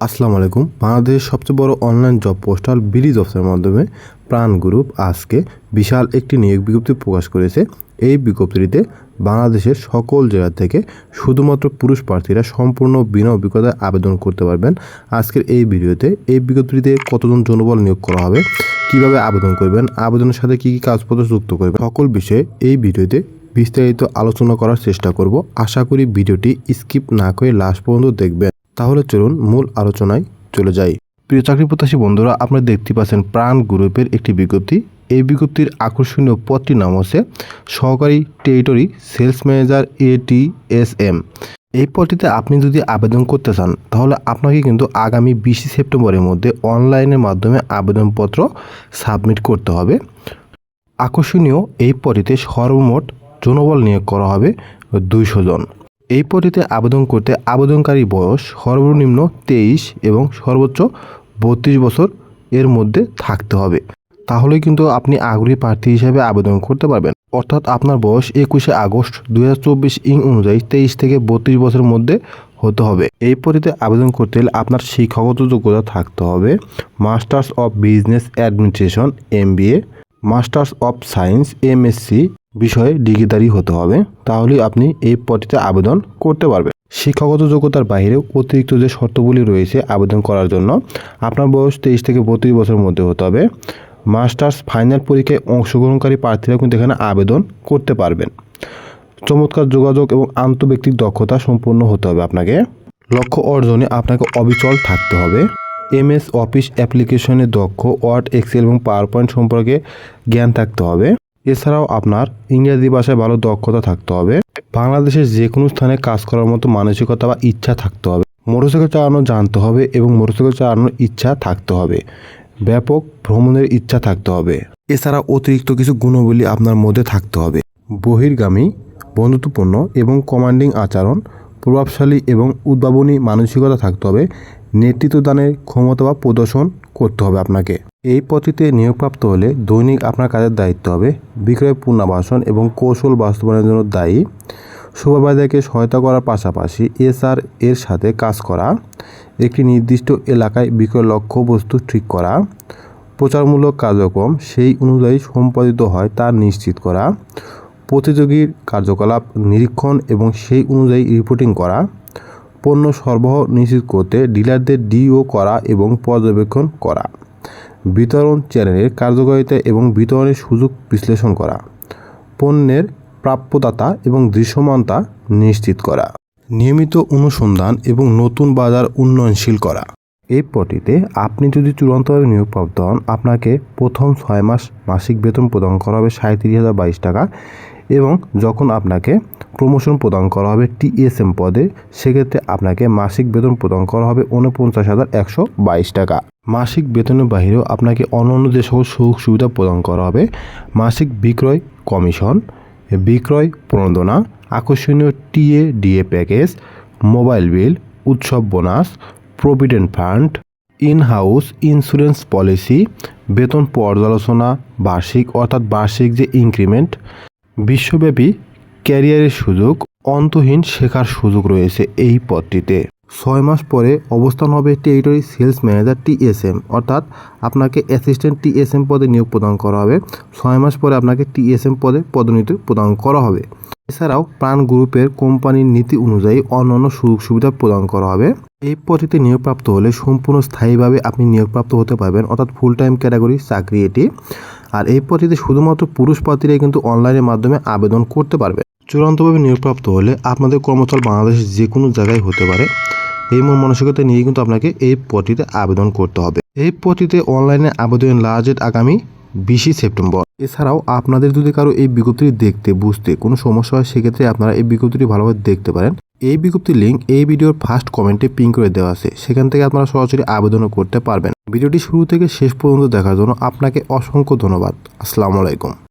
আসসালামু আলাইকুম। বাংলাদেশের সবচেয়ে বড় অনলাইন জব পোস্টাল বিলি জবসের মাধ্যমে প্রাণ গ্রুপ আজকে বিশাল একটি নিয়োগ বিজ্ঞপ্তি প্রকাশ করেছে। এই বিজ্ঞপ্তিটিতে বাংলাদেশের সকল জেলা থেকে শুধুমাত্র পুরুষ প্রার্থীরা সম্পূর্ণ বিনা অভিজ্ঞতায় আবেদন করতে পারবেন। আজকের এই ভিডিওতে এই বিজ্ঞপ্তিতে কতজন জনবল নিয়োগ করা হবে, কীভাবে আবেদন করবেন, আবেদনের সাথে কী কী কাগজপত্র যুক্ত করবেন, সকল বিষয়ে এই ভিডিওতে বিস্তারিত আলোচনা করার চেষ্টা করব। আশা করি ভিডিওটি স্কিপ না করে লাস্ট পর্যন্ত দেখবেন। তাহলে চলুন মূল আলোচনায় চলে যাই। প্রিয় চাকরি প্রত্যাশী বন্ধুরা, আপনারা দেখতে পাচ্ছেন প্রাণ গ্রুপের একটি বিজ্ঞপ্তি। এই বিজ্ঞপ্তির আকর্ষণীয় পদটির নাম হচ্ছে সহকারী টেরিটরি সেলস ম্যানেজার এটিএসএম। এই পদটিতে আপনি যদি আবেদন করতে চান, তাহলে আপনাকে কিন্তু আগামী বিশে সেপ্টেম্বরের মধ্যে অনলাইনের মাধ্যমে আবেদনপত্র সাবমিট করতে হবে। আকর্ষণীয় এই পদটিতে সর্বমোট জনবল নিয়োগ করা হবে দুইশো জন। এই পদটিতে আবেদন করতে আবেদনকারী বয়স সর্বনিম্ন তেইশ এবং সর্বোচ্চ বত্রিশ বছর এর মধ্যে থাকতে হবে। তাহলে কিন্তু আপনি আগ্রহী প্রার্থী হিসেবে আবেদন করতে পারবেন। অর্থাৎ আপনার বয়স একুশে আগস্ট দু হাজার চব্বিশ ইং অনুযায়ী তেইশ থেকে বত্রিশ বছরের মধ্যে হতে হবে। এই পরিতে আবেদন করতে হলে আপনার শিক্ষাগত যোগ্যতা থাকতে হবে। Masters of business administration MBA masters of science MSc বিষয়ে ডিগ্রিধারী হতে হবে, তাহলেই আপনি এই পদটিতে আবেদন করতে পারবেন। শিক্ষাগত যোগ্যতার বাইরেও অতিরিক্ত যে শর্তগুলি রয়েছে আবেদন করার জন্য, আপনার বয়স তেইশ থেকে বত্রিশ বছরের মধ্যে হতে হবে। মাস্টার্স ফাইনাল পরীক্ষায় অংশগ্রহণকারী প্রার্থীরা কিন্তু এখানে আবেদন করতে পারবেন। চমৎকার যোগাযোগ এবং আন্তঃব্যক্তিক দক্ষতা সম্পূর্ণ হতে হবে আপনাকে। লক্ষ্য অর্জনে আপনাকে অবিচল থাকতে হবে। এমএস অফিস অ্যাপ্লিকেশনে দক্ষ, ওয়ার্ড, এক্সেল এবং পাওয়ার পয়েন্ট সম্পর্কে জ্ঞান থাকতে হবে। এছাড়াও আপনার ইংরেজি ভাষায় ভালো দক্ষতা থাকতে হবে। বাংলাদেশের যে কোনো স্থানে কাজ করার মতো মানসিকতা বা ইচ্ছা থাকতে হবে। মোটরসাইকেল চালানো জানতে হবে এবং মোটরসাইকেল চালানোর ইচ্ছা থাকতে হবে। ব্যাপক ভ্রমণের ইচ্ছা থাকতে হবে। এছাড়া অতিরিক্ত কিছু গুণাবলী আপনার মধ্যে থাকতে হবে। বহির্গামী, বন্ধুত্বপূর্ণ এবং কমান্ডিং আচরণ, প্রভাবশালী এবং উদ্ভাবনী মানসিকতা থাকতে হবে। নেতৃত্বদানের ক্ষমতা বা প্রদর্শন করতে হবে আপনাকে। এই পদ্ধতিতে নিয়োগপ্রাপ্ত হলে দৈনিক আপনার কাজের দায়িত্ব হবে বিক্রয় পূর্ণাবাসন এবং কৌশল বাস্তবায়নের জন্য দায়ী। সুপারভাইজারকে সহায়তা করার পাশাপাশি এসআর এর সাথে কাজ করা, একটি নির্দিষ্ট এলাকায় বিক্রয় লক্ষ্যবস্তু ঠিক করা, প্রচারমূলক কার্যক্রম সেই অনুযায়ী সম্পাদিত হয় তা নিশ্চিত করা, প্রতিযোগীর কার্যকলাপ নিরীক্ষণ এবং সেই অনুযায়ী রিপোর্টিং করা পণ্য সরবরাহ নিশ্চিত করতে ডিলারদের ডিও করা এবং পর্যবেক্ষণ করা, বিতরণ চ্যানেলের কার্যকারিতা এবং বিতরণের সুযোগ বিশ্লেষণ করা, পণ্যের প্রাপ্যদাতা এবং দৃশ্যমানতা নিশ্চিত করা, নিয়মিত অনুসন্ধান এবং নতুন বাজার উন্নয়নশীল করা। এই পটিতে আপনি যদি চূড়ান্তভাবে নিয়োগপ্রাপ্ত হন, আপনাকে প্রথম ছয় মাস মাসিক বেতন প্রদান করা হবে সাঁত্রিশ হাজার বাইশ টাকা এবং যখন আপনাকে প্রমোশন প্রদান করা হবে টিএসএম পদে। সেক্ষেত্রে আপনাকে মাসিক বেতন প্রদান করা হবে উনপঞ্চাশ হাজার একশো বাইশ টাকা। মাসিক বেতনের বাইরেও আপনাকে অন্যান্য যে সকল সুযোগ সুবিধা প্রদান করা হবে, মাসিক বিক্রয় কমিশন, বিক্রয় প্রণোদনা, আকর্ষণীয় TA DA package, mobile bill, উৎসব bonus, provident fund in house insurance policy, বেতন পর্যালোচনা, বার্ষিক অর্থাৎ বার্ষিক যে ইনক্রিমেন্ট, বিশ্বব্যাপী ক্যারিয়ারের সুযোগ, অন্তহীন শেখার সুযোগ রয়েছে এই পদটিতে। ছয় মাস পরে অবস্থান হবে টেরিটরি সেলস ম্যানেজার টিএসএম অর্থাৎ আপনাকে অ্যাসিস্ট্যান্ট টিএসএম পদে নিয়োগ প্রদান করা হবে। ছয় মাস পরে আপনাকে টিএসএম পদে পদোন্নতি প্রদান করা হবে। এছাড়াও প্রাণ গ্রুপের কোম্পানির নীতি অনুযায়ী অন্যান্য সুযোগ সুবিধা প্রদান করা হবে। এই পদটিতে নিয়োগপ্রাপ্ত হলে সম্পূর্ণ স্থায়ীভাবে আপনি নিয়োগপ্রাপ্ত হতে পারবেন, অর্থাৎ ফুল টাইম ক্যাটাগরি চাকরি এটি আর এই পদটিতে শুধুমাত্র পুরুষ প্রার্থীরাই কিন্তু অনলাইনের মাধ্যমে আবেদন করতে পারবে। চূড়ান্তভাবে নিয়োগপ্রাপ্ত হলে আপনাদের কর্মস্থল বাংলাদেশের যে কোনো জায়গায় হতে পারে। এই মন মানসিকতা নিয়ে কিন্তু আপনাকে এই পদটিতে আবেদন করতে হবে। এই পদটিতে অনলাইনে আবেদন লাস্ট ডেট আগামী বিশে সেপ্টেম্বর। এছাড়াও আপনাদের যদি কারও এই বিজ্ঞপ্তিটি দেখতে, বুঝতে কোনো সমস্যা হয়, সেক্ষেত্রে আপনারা এই বিজ্ঞপ্তিটি ভালোভাবে দেখতে পারেন। এই বিজ্ঞপ্তির লিঙ্ক এই ভিডিওর ফার্স্ট কমেন্টে পিন করে দেওয়া আছে। সেখান থেকে আপনারা সরাসরি আবেদনও করতে পারবেন। ভিডিওটি শুরু থেকে শেষ পর্যন্ত দেখার জন্য আপনাকে অসংখ্য ধন্যবাদ। আসসালামু আলাইকুম।